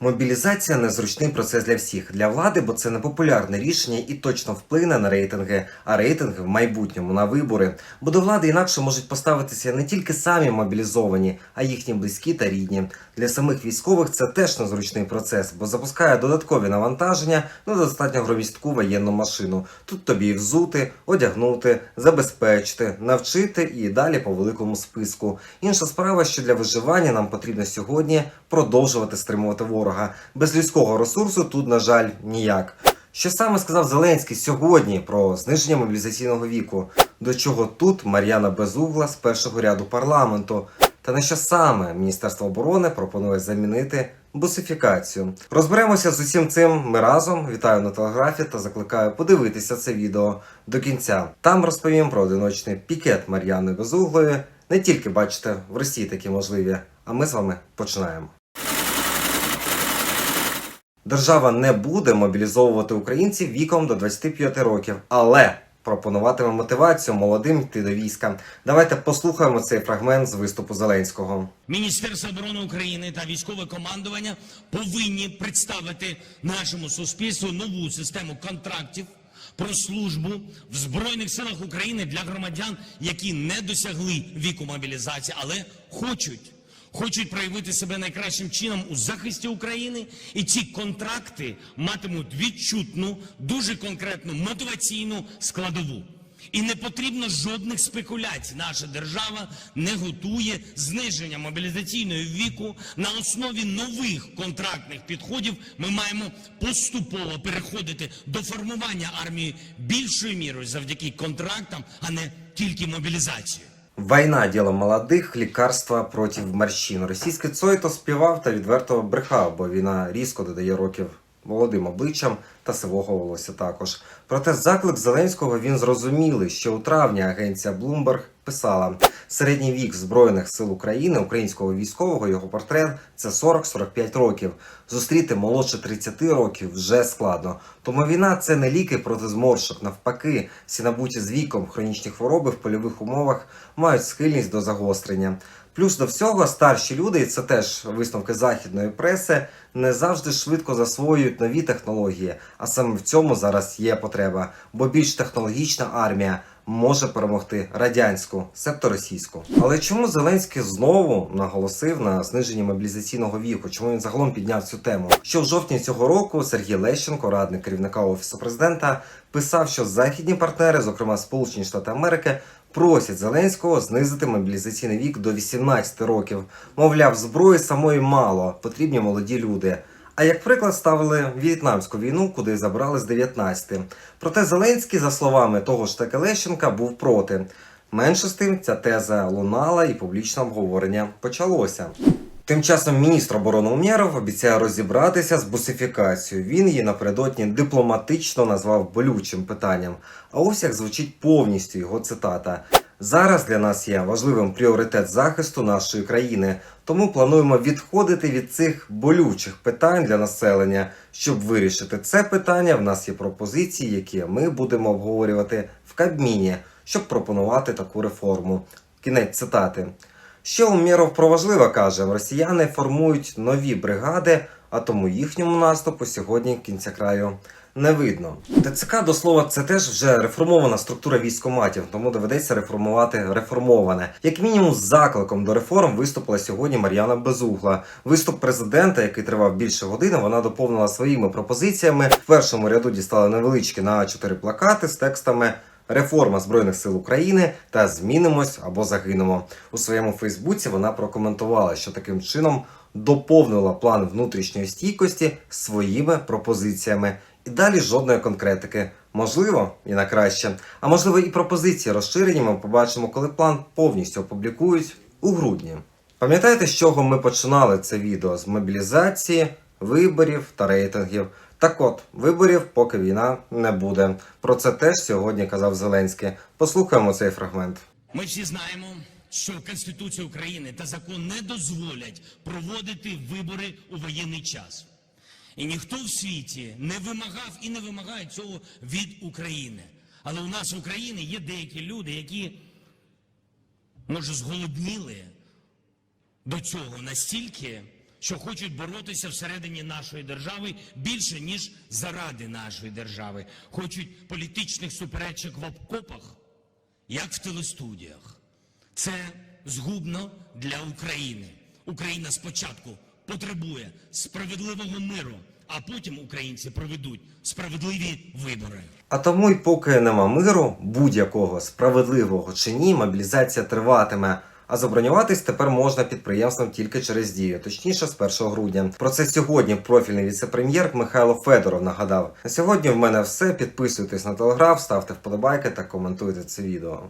Мобілізація незручний процес для всіх для влади, бо це непопулярне рішення і точно вплине на рейтинги, а рейтинги в майбутньому на вибори. Бо до влади інакше можуть поставитися не тільки самі мобілізовані, а їхні близькі та рідні. Для самих військових це теж незручний процес, бо запускає додаткові навантаження на достатньо громістку воєнну машину. Тут тобі і взути, одягнути, забезпечити, навчити і далі по великому списку. Інша справа, що для виживання нам потрібно сьогодні продовжувати стримувати ворога. Без людського ресурсу тут, на жаль, ніяк. Що саме сказав Зеленський сьогодні про зниження мобілізаційного віку? До чого тут Мар'яна Безугла з першого ряду парламенту? Та на що саме Міністерство оборони пропонує замінити бусифікацію? Розберемося з усім цим ми разом. Вітаю на телеграфі та закликаю подивитися це відео до кінця. Там розповім про одиночний пікет Мар'яни Безуглої. Не тільки бачите в Росії такі можливі, а ми з вами починаємо. Держава не буде мобілізовувати українців віком до 25 років, але пропонуватиме мотивацію молодим йти до війська. Давайте послухаємо цей фрагмент з виступу Зеленського. Міністерство оборони України та військове командування повинні представити нашому суспільству нову систему контрактів про службу в Збройних силах України для громадян, які не досягли віку мобілізації, але хочуть. Хочуть проявити себе найкращим чином у захисті України, і ці контракти матимуть відчутну, дуже конкретну мотиваційну складову. І не потрібно жодних спекуляцій. Наша держава не готує зниження мобілізаційного віку на основі нових контрактних підходів. Ми маємо поступово переходити до формування армії більшою мірою завдяки контрактам, а не тільки мобілізації. Війна діло молодих, лікарства проти морщин. Російський Цой то співав та відверто брехав, бо війна різко додає років молодим обличчям та сивого волосся також. Проте заклик Зеленського він зрозумілий, що у травні агенція Bloomberg писала: середній вік Збройних сил України, українського військового, його портрет це 40-45 років. Зустріти молодше 30 років вже складно. Тому війна це не ліки проти зморшок. Навпаки, всі набуті з віком хронічні хвороби в польових умовах мають схильність до загострення. Плюс до всього старші люди, і це теж висновки західної преси, не завжди швидко засвоюють нові технології. А саме в цьому зараз є потреба, бо більш технологічна армія може перемогти радянську, себто російську. Але чому Зеленський знову наголосив на зниженні мобілізаційного віку? Чому він загалом підняв цю тему? Що в жовтні цього року Сергій Лещенко, радник керівника офісу президента, писав, що західні партнери, зокрема Сполучені Штати Америки, просять Зеленського знизити мобілізаційний вік до 18 років. Мовляв, зброї самої мало, потрібні молоді люди. А як приклад ставили в'єтнамську війну, куди забрали з 19. Проте Зеленський, за словами того ж таки Лещенка, був проти. Менше з тим, ця теза лунала і публічне обговорення почалося. Тим часом міністр оборони Умєров обіцяє розібратися з бусифікацією. Він її напередодні дипломатично назвав болючим питанням. А ось як звучить повністю його цитата. Зараз для нас є важливим пріоритет захисту нашої країни, тому плануємо відходити від цих болючих питань для населення. Щоб вирішити це питання, в нас є пропозиції, які ми будемо обговорювати в Кабміні, щоб пропонувати таку реформу. Кінець цитати. Ще Умєров про важливе каже: росіяни формують нові бригади, а тому їхньому наступу сьогодні кінця краю не видно. ТЦК до слова, це теж вже реформована структура військоматів, тому доведеться реформувати реформоване. Як мінімум, з закликом до реформ виступила сьогодні Мар'яна Безугла. Виступ президента, який тривав більше години, вона доповнила своїми пропозиціями. В першому ряду дістала невеличкі на 4 плакати з текстами. Реформа збройних сил України та змінимось або загинемо у своєму Фейсбуці. Вона прокоментувала, що таким чином доповнила план внутрішньої стійкості своїми пропозиціями. І далі жодної конкретики. Можливо, і на краще. А можливо, і пропозиції розширені ми побачимо, коли план повністю опублікують у грудні. Пам'ятаєте, з чого ми починали це відео? З мобілізації, виборів та рейтингів. Так от, виборів, поки війна не буде. Про це теж сьогодні казав Зеленський. Послухаємо цей фрагмент. Ми всі знаємо, що Конституція України та закон не дозволять проводити вибори у воєнний час. І ніхто в світі не вимагав і не вимагає цього від України. Але у нас в Україні є деякі люди, які, може, зголодніли до цього настільки, що хочуть боротися всередині нашої держави більше, ніж заради нашої держави. Хочуть політичних суперечок в обкопах, як в телестудіях. Це згубно для України. Україна спочатку потребує справедливого миру, а потім українці проведуть справедливі вибори. А тому й поки нема миру, будь-якого справедливого чи ні, мобілізація триватиме. А забронюватись тепер можна підприємствам тільки через дію, точніше з 1 грудня. Про це сьогодні профільний віце-прем'єр Михайло Федоров нагадав. На сьогодні в мене все. Підписуйтесь на телеграф, ставте вподобайки та коментуйте це відео.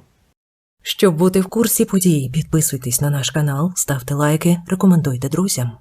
Щоб бути в курсі подій, підписуйтесь на наш канал, ставте лайки, рекомендуйте друзям.